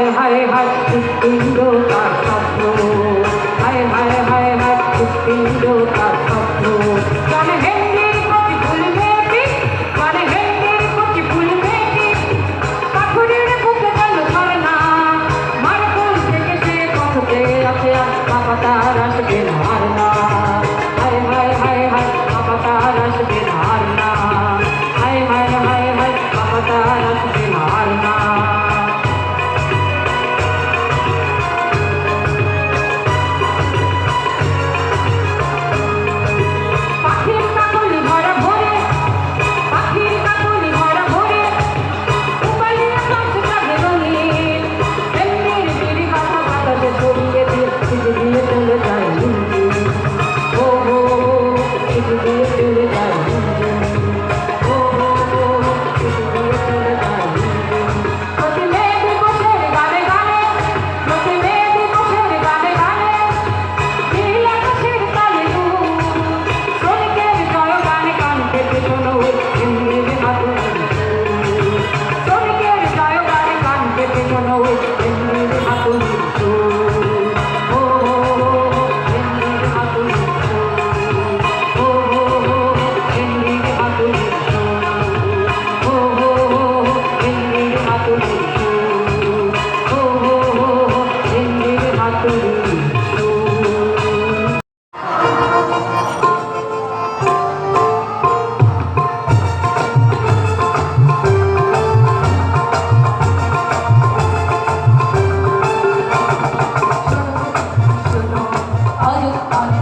হায় হায় হায় হৃৎপিণ্ড তার স্বপ্ন। হায় হায় হায় হায় হৃৎপিণ্ড তার স্বপ্ন। আমি